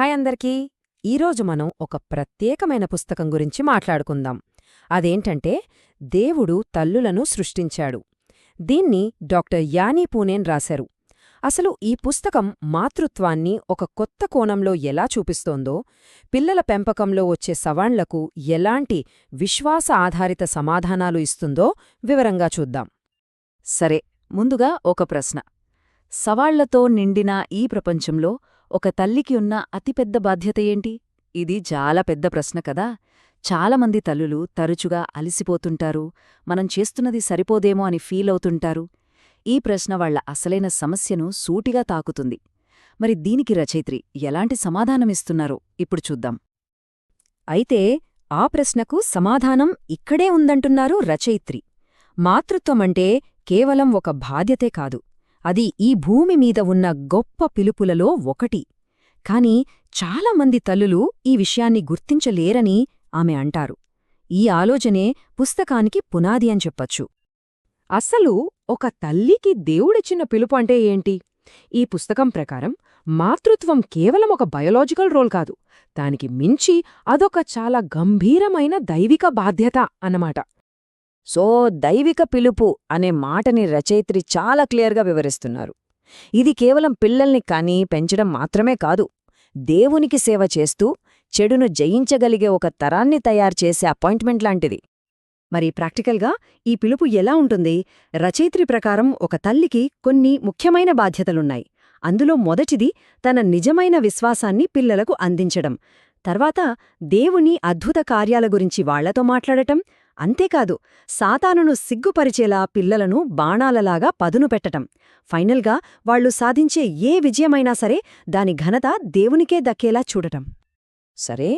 Hi అందరికీ. ఈరోజు మనం ఒక ప్రత్యేకమైన పుస్తకం గురించి మాట్లాడుకుందాం. అదేంటంటే దేవుడు తల్లులను సృష్టించాడు. దీన్ని డాక్టర్ యానీ పూనేన్ రాశారు. అసలు ఈ పుస్తకం మాతృత్వాన్ని ఒక కొత్త కోణంలో ఎలా చూపిస్తోందో పిల్లల పెంపకంలో వచ్చే సవాళ్ళకు ఎలాంటి విశ్వాస ఆధారిత సమాధానాలు ఇస్తుందో వివరంగా చూద్దాం. సరే ముందుగా ఒక ప్రశ్న. సవాళ్ళతో నిండిన ఈ ప్రపంచంలో ఒక తల్లికి ఉన్న అతిపెద్ద బాధ్యత ఏంటి? ఇది చాలా పెద్ద ప్రశ్న కదా. చాలామంది తల్లులు తరచుగా అలిసిపోతుంటారు. మనం చేస్తున్నది సరిపోదేమో అని ఫీల్ అవుతుంటారు. ఈ ప్రశ్న వాళ్ళ అసలైన సమస్యను సూటిగా తాకుతుంది. మరి దీనికి రచయిత్రి ఎలాంటి సమాధానమిస్తున్నారో ఇప్పుడు చూద్దాం. అయితే ఆ ప్రశ్నకు సమాధానం ఇక్కడే ఉందంటున్నారు రచయిత్రి. మాతృత్వమంటే కేవలం ఒక బాధ్యతే కాదు. అది ఈ భూమి మీద ఉన్న గొప్ప పిలుపులలో ఒకటి. కాని చాలామంది తల్లులు ఈ విషయాన్ని గుర్తించలేరని ఆమె అంటారు. ఈ ఆలోచనే పుస్తకానికి పునాది అని చెప్పచ్చు. అసలు ఒక తల్లికి దేవుడిచ్చిన పిలుపు అంటే ఏంటి? ఈ పుస్తకం ప్రకారం మాతృత్వం కేవలం ఒక బయోలాజికల్ రోల్ కాదు. దానికి మించి అదొక చాలా గంభీరమైన దైవిక బాధ్యత అన్నమాట. సో దైవిక పిలుపు అనే మాటని రచయిత్రి చాలా క్లియర్గా వివరిస్తున్నారు. ఇది కేవలం పిల్లల్ని కానీ పెంచడం మాత్రమే కాదు దేవునికి సేవ చేస్తూ చెడును జయించగలిగే ఒక తరాన్ని తయారు చేసే అపాయింట్మెంట్ లాంటిది. మరి ప్రాక్టికల్గా ఈ పిలుపు ఎలా ఉంటుంది? రచయిత్రి ప్రకారం ఒక తల్లికి కొన్ని ముఖ్యమైన బాధ్యతలున్నాయి. అందులో మొదటిది తన నిజమైన విశ్వాసాన్ని పిల్లలకు అందించడం. తర్వాత దేవుని అద్భుత కార్యాల గురించి వాళ్ళతో మాట్లాడటం అంతేకాదు సాతానును సిగ్గుపరిచేలా పిల్లలను బాణాలలాగా పదును పెట్టటం. ఫైనల్గా వాళ్ళు సాధించే ఏ విజయమైనా సరే దాని ఘనత దేవునికే దక్కేలా చూడటం. సరే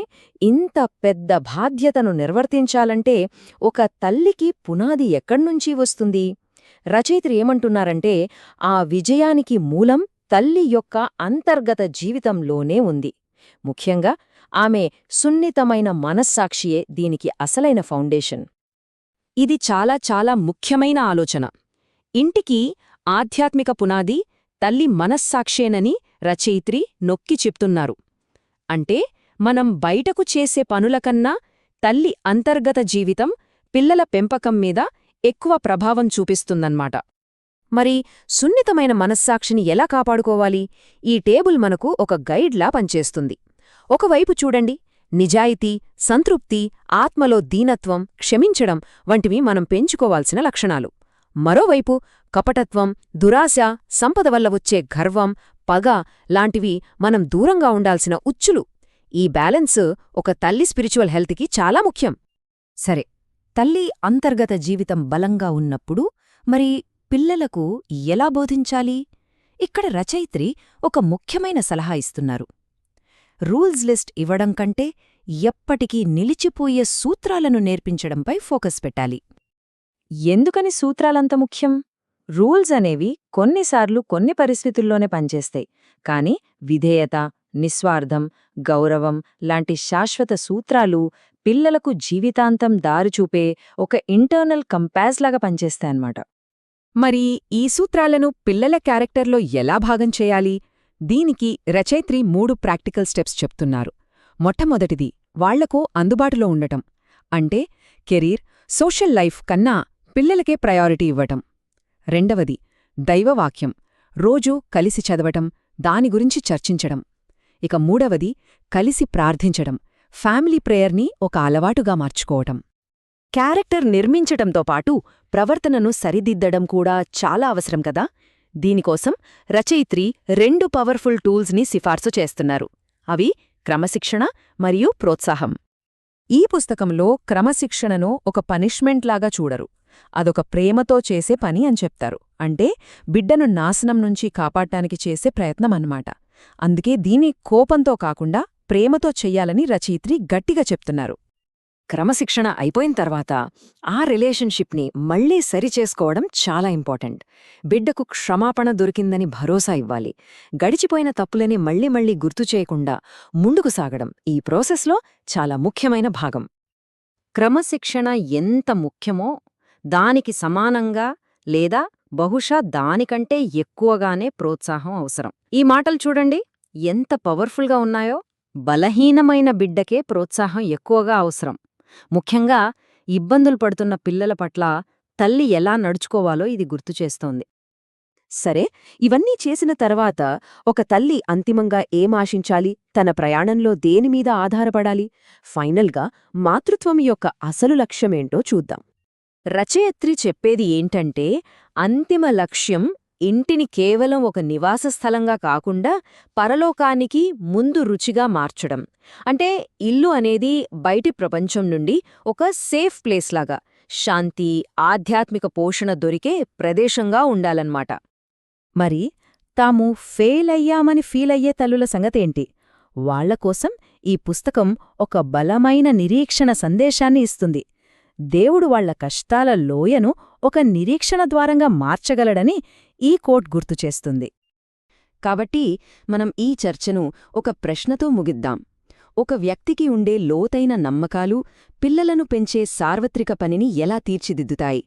ఇంత పెద్ద బాధ్యతను నిర్వర్తించాలంటే ఒక తల్లికి పునాది ఎక్కడ్నుంచి వస్తుంది? రచయిత్రి ఏమంటున్నారంటే ఆ విజయానికి మూలం తల్లి యొక్క అంతర్గత జీవితంలోనే ఉంది. ముఖ్యంగా ఆమె సున్నితమైన మనస్సాక్షియే దీనికి అసలైన ఫౌండేషన్. ఇది చాలా చాలా ముఖ్యమైన ఆలోచన. ఇంటికి ఆధ్యాత్మిక పునాది తల్లి మనస్సాక్షేనని రచయిత్రి నొక్కి చెప్తున్నారు. అంటే మనం బయటకు చేసే పనులకన్నా తల్లి అంతర్గత జీవితం పిల్లల పెంపకం మీద ఎక్కువ ప్రభావం చూపిస్తుందన్నమాట. మరి సున్నితమైన మనస్సాక్షిని ఎలా కాపాడుకోవాలి? ఈ టేబుల్ మనకు ఒక గైడ్లా పనిచేస్తుంది. ఒకవైపు చూడండి నిజాయితీ సంతృప్తి ఆత్మలో దీనత్వం క్షమించడం వంటివి మనం పెంచుకోవాల్సిన లక్షణాలు. మరోవైపు కపటత్వం దురాశ సంపద వల్ల వచ్చే గర్వం పగ లాంటివి మనం దూరంగా ఉండాల్సిన ఉచ్చులు. ఈ బ్యాలెన్స్ ఒక తల్లి స్పిరిచువల్ హెల్త్కి చాలా ముఖ్యం. సరే తల్లి అంతర్గత జీవితం బలంగా ఉన్నప్పుడు మరి పిల్లలకు ఎలా బోధించాలి? ఇక్కడ రచయిత్రి ఒక ముఖ్యమైన సలహా ఇస్తున్నారు. రూల్స్ లిస్ట్ ఇవ్వడం కంటే ఎప్పటికీ నిలిచిపోయే సూత్రాలను నేర్పించడంపై ఫోకస్ పెట్టాలి. ఎందుకని సూత్రాలంత ముఖ్యం? రూల్స్ అనేవి కొన్నిసార్లు కొన్ని పరిస్థితుల్లోనే పనిచేస్తాయి. కాని విధేయత నిస్వార్థం గౌరవం లాంటి శాశ్వత సూత్రాలు పిల్లలకు జీవితాంతం దారిచూపే ఒక ఇంటర్నల్ కంపాస్లాగా పనిచేస్తాయన్నమాట. మరి ఈ సూత్రాలను పిల్లల క్యారెక్టర్లో ఎలా భాగం చేయాలి? దీనికి రచయిత్రి మూడు ప్రాక్టికల్ స్టెప్స్ చెప్తున్నారు. మొట్టమొదటిది వాళ్ళకు అందుబాటులో ఉండటం. అంటే కెరీర్ సోషల్ లైఫ్ కన్నా పిల్లలకే ప్రయారిటీ ఇవ్వటం. రెండవది దైవవాక్యం. రోజూ కలిసి చదవటం దాని గురించి చర్చించడం. ఇక మూడవది కలిసి ప్రార్థించడం. ఫ్యామిలీ ప్రేయర్ని ఒక అలవాటుగా మార్చుకోవటం. క్యారెక్టర్ నిర్మించటంతో పాటు ప్రవర్తనను సరిదిద్దడం కూడా చాలా అవసరం కదా? దీనికోసం రచయిత్రి రెండు పవర్ఫుల్ టూల్స్ని సిఫార్సు చేస్తున్నారు. అవి క్రమశిక్షణ మరియు ప్రోత్సాహం. ఈ పుస్తకంలో క్రమశిక్షణను ఒక పనిష్మెంట్లాగా చూడరు. అదొక ప్రేమతో చేసే పని అని చెప్తారు. అంటే బిడ్డను నాశనం నుంచి కాపాడటానికి చేసే ప్రయత్నమన్నమాట అందుకే దీన్ని కోపంతో కాకుండా ప్రేమతో చెయ్యాలని రచయిత్రి గట్టిగా చెప్తున్నారు. క్రమశిక్షణ అయిపోయిన తర్వాత ఆ రిలేషన్షిప్ని మళ్ళీ సరిచేసుకోవడం చాలా ఇంపార్టెంట్. బిడ్డకు క్షమాపణ దొరికిందని భరోసా ఇవ్వాలి. గడిచిపోయిన తప్పులని మళ్ళీ మళ్ళీ గుర్తు చేయకుండా ముందుకు సాగడం ఈ ప్రాసెస్లో చాలా ముఖ్యమైన భాగం. క్రమశిక్షణ ఎంత ముఖ్యమో దానికి సమానంగా లేదా బహుశా దానికంటే ఎక్కువగానే ప్రోత్సాహం అవసరం. ఈ మాటలు చూడండి. ఎంత పవర్ఫుల్గా ఉన్నాయో బలహీనమైన బిడ్డకే ప్రోత్సాహం ఎక్కువగా అవసరం. ముఖ్యంగా ఇబ్బందులు పడుతున్న పిల్లల పట్ల తల్లి ఎలా నడుచుకోవాలో ఇది గుర్తు చేస్తోంది. సరే ఇవన్నీ చేసిన తర్వాత ఒక తల్లి అంతిమంగా ఏం ఆశించాలి? తన ప్రయాణంలో దేనిమీద ఆధారపడాలి? ఫైనల్గా మాతృత్వం యొక్క అసలు లక్ష్యమేంటో చూద్దాం. రచయిత్రి చెప్పేది ఏంటంటే అంతిమ లక్ష్యం ఇంటిని కేవలం ఒక నివాస స్థలంగా కాకుండా పరలోకానికి ముందు రుచిగా మార్చడం. అంటే ఇల్లు అనేది బయటి ప్రపంచం నుండి ఒక సేఫ్ ప్లేస్లాగా శాంతి ఆధ్యాత్మిక పోషణ దొరికే ప్రదేశంగా ఉండాలన్నమాట. మరి తాము ఫెయిల్ అయ్యామని ఫీలయ్యే తల్లుల సంగతేంటి వాళ్ళకోసం ఈ పుస్తకం ఒక బలమైన నిరీక్షణ సందేశాన్ని ఇస్తుంది. దేవుడు వాళ్ళ కష్టాల లోయను ఒక నిరీక్షణ ద్వారంగా మార్చగలడని ఈ కోట్ గుర్తుచేస్తుంది కాబట్టి మనం ఈ చర్చను ఒక ప్రశ్నతో ముగిద్దాం. ఒక వ్యక్తికి ఉండే లోతైన నమ్మకాలు పిల్లలను పెంచే సార్వత్రిక పనిని ఎలా తీర్చిదిద్దుతాయి?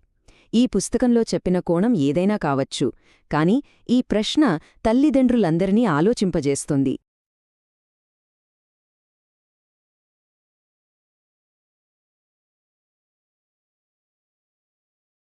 ఈ పుస్తకంలో చెప్పిన కోణం ఏదైనా కావచ్చు కాని ఈ ప్రశ్న తల్లిదండ్రులందరినీ ఆలోచింపజేస్తుంది.